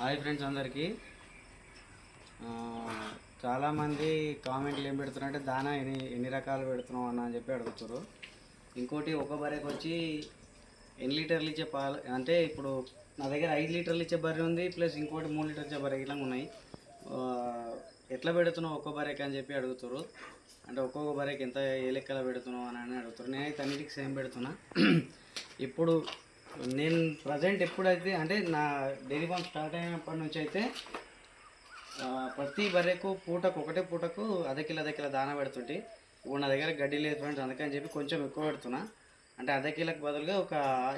Hi friends అందరికీ. చాలామంది కామెంట్లు ఏం పెడుతున్నారంటే దానా ఎన్ని ఎన్ని రకాలు పెడుతున్నాం అన్న అని చెప్పి అడుగుతారు ఇంకోటి ఒక బర్రెకి వచ్చి ఎన్ని లీటర్లు ఇచ్చే పాలు అంటే ఇప్పుడు నా దగ్గర ఐదు లీటర్లు ఇచ్చే బర్రె ఉంది ప్లస్ ఇంకోటి మూడు లీటర్లు ఇచ్చే బర్రె ఇలా ఉన్నాయి. ఎట్లా పెడుతున్నావు ఒక్క బర్రెకి అని చెప్పి అడుగుతారు అంటే ఒక్కొక్క బర్రెకి ఎంత ఏ లెక్కలో పెడుతున్నావు అని అని అడుగుతారు నేనైతే అన్నిటికి సేమ్ పెడుతున్నా. ఇప్పుడు నేను ప్రజెంట్ ఎప్పుడైతే అంటే నా డైరీ ఫామ్ స్టార్ట్ అయినప్పటి నుంచి అయితే ప్రతి బర్రెకు పూటకు ఒకటే పూటకు అర్ధ కిలో అర్ధ కిలో దానా పెడుతుంటే. ఇప్పుడు నా దగ్గర గడ్డి లేదు ఫ్రెండ్స్ అందుకని చెప్పి కొంచెం ఎక్కువ పెడుతున్నా. అంటే అర్ధ కిలోకి బదులుగా ఒక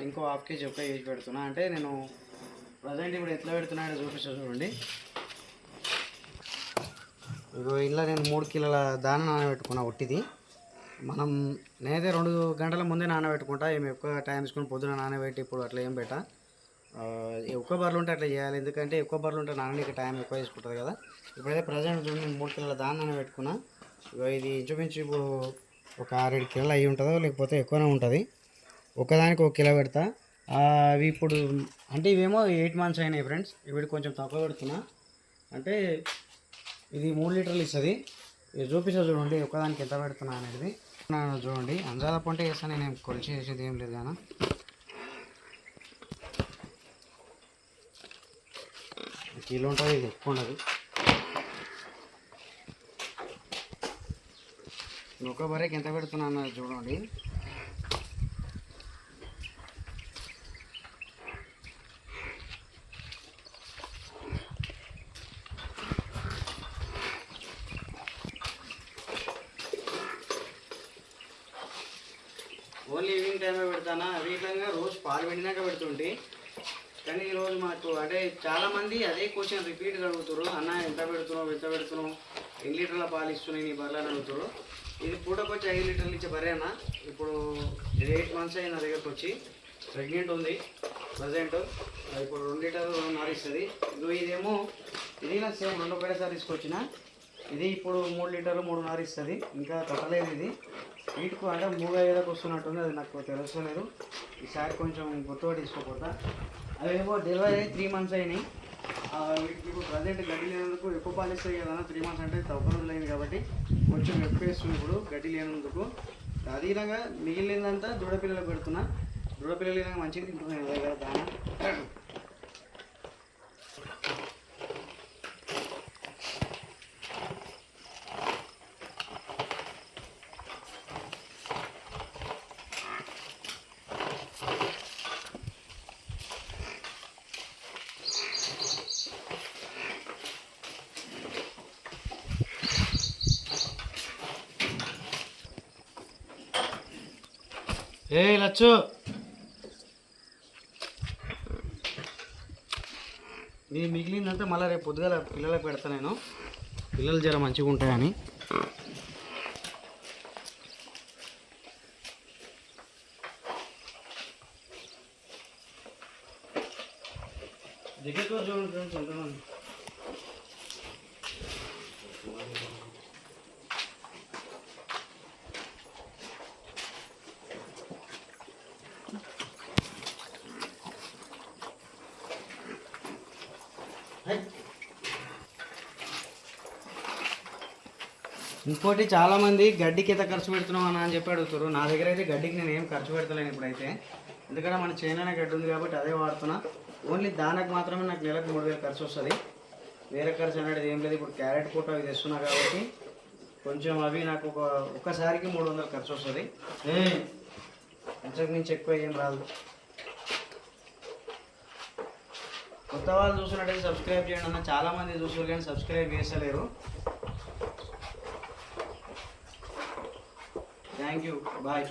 ఇంకో హాఫ్ కేజీ ఒక కేజీ పెడుతున్నా. అంటే నేను ప్రజెంట్ ఇప్పుడు ఎట్లా పెడుతున్నా అంటే చూపిస్తాను చూడండి. ఇగో ఇలా నేను మూడు కిలోల దాన నానబెట్టుకున్నా ఒట్టిది. మనం నేనైతే రెండు గంటల ముందే నానబెట్టుకుంటా ఏమి ఎక్కువ టైం తీసుకొని పొద్దున నానబెట్టి ఇప్పుడు అట్లా ఏం పెట్టా. ఎక్కువ బర్రెలు ఉంటే అట్లా చేయాలి ఎందుకంటే ఎక్కువ బర్రెలు ఉంటే నానడానికి టైం ఎక్కువ తీసుకుంటుంది కదా. ఇప్పుడైతే ప్రజెంట్ నేను మూడు కిలోల దాన్ని నానబెట్టుకున్నా. ఇది ఇంచుమించు ఇప్పుడు ఒక ఆరేడు కిలోలు అయ్యి ఉంటుందో లేకపోతే ఎక్కువనే ఉంటుంది. ఒకదానికి ఒక కిలో పెడతా. అవి ఇప్పుడు అంటే ఇవేమో ఎయిట్ మంత్స్ అయినాయి ఫ్రెండ్స్. ఇవి కొంచెం తక్కువ పెడుతున్నా. అంటే ఇది మూడు లీటర్లు ఇస్తుంది. ఇది చూపిస్తా చూడండి ఒకదానికి ఎంత పెడుతున్నా అనేది. చూడండి. అంజాల పంట చేస్తాను నేను కొలిచి చేసేది ఏం లేదు కానీ కిలో ఉంటుంది ఇది ఎక్కువ ఉండదు. ఒక బరేకి ఎంత పెడుతున్నా అన్నది చూడండి. ఓన్లీ టైమే పెడతానా? వీటిలో రోజు పాలు పెట్టినాక పెడుతుంటే. కానీ ఈరోజు మాకు అంటే చాలామంది అదే క్వశ్చన్ రిపీట్ అడుగుతారు అన్న ఎంత పెడుతున్నావు? ఎంత పెడుతున్నావు? ఎన్ని లీటర్ల పాలు ఇస్తున్నాయి నీ బర్రెలు? అడుగుతారు ఇది పూటకొచ్చి ఐదు లీటర్లు ఇచ్చే బర్రేనా? అన్న ఇప్పుడు ఎయిట్ మంత్స్ అయింది నా దగ్గరకు వచ్చి ప్రెగ్నెంట్ ఉంది ప్రజెంట్ ఇప్పుడు రెండు లీటర్లు రెండున్నర ఇస్తుంది ఇదేమో ఇది సేమ్ రెండు ఒకటేసారి తీసుకొచ్చిన? ఇది ఇప్పుడు మూడు లీటర్లు మూడున్నర ఇస్తుంది. ఇంకా కట్టలేదు ఇది. వీటికి అంటే మూడు వస్తున్నట్టుంది. అది నాకు తెలుస్తలేదు. ఈసారి కొంచెం గుర్తుగా తీసుకోకూడదా అవేమో డెలివరీ అయ్యి త్రీ మంత్స్ అయినాయి. మీకు ఇప్పుడు ప్రజెంట్ గడ్డి లేనందుకు ఎక్కువ పాలు ఇస్తాయి కదా త్రీ మంత్స్ అంటే తక్కువ లేదు కాబట్టి కొంచెం ఎక్కువ వేస్తుంది ఇప్పుడు గడ్డి లేనందుకు. అదేవిధంగా మిగిలిందంతా దూడపిల్లలు పెడుతున్నా. దూడపిల్లలు ఇలాగ మంచిగా తింటున్నాయి దగ్గర దాని. ఏ లచ్చు. నీ మిగిలిందంతా మళ్ళీ రేపు పొద్దుగాల పిల్లలకు పెడతా నేను. పిల్లలు జర మంచిగా ఉంటాయని. దగ్గరకు చూడండి ఇంకోటి చాలా మంది గడ్డికి ఎంత ఖర్చు పెడుతున్నావు అన్న అని చెప్పి అడుగుతారు నా దగ్గర అయితే గడ్డికి నేను ఏం ఖర్చు పెడతలేను ఇప్పుడైతే. ఎందుకంటే మన చేనులోనే గడ్డి ఉంది కాబట్టి అదే వాడుతున్నా. ఓన్లీ దానికి మాత్రమే నాకు నెలకు మూడు వేలు ఖర్చు వస్తుంది. వేరే ఖర్చు అనేది ఏం లేదు. ఇప్పుడు క్యారెట్ పూట అవి తెస్తున్నా కాబట్టి కొంచెం అవి నాకు ఒక ఒక్కసారికి మూడు వందలు ఖర్చు వస్తుంది. అంతకు మించి ఎక్కువ ఏం రాదు. కొత్త వాళ్ళు చూసినట్టయితే సబ్స్క్రైబ్ చేయండి అన్న. చాలా మంది చూసారు కానీ సబ్స్క్రైబ్ చేస్తలేరు. Thank you bye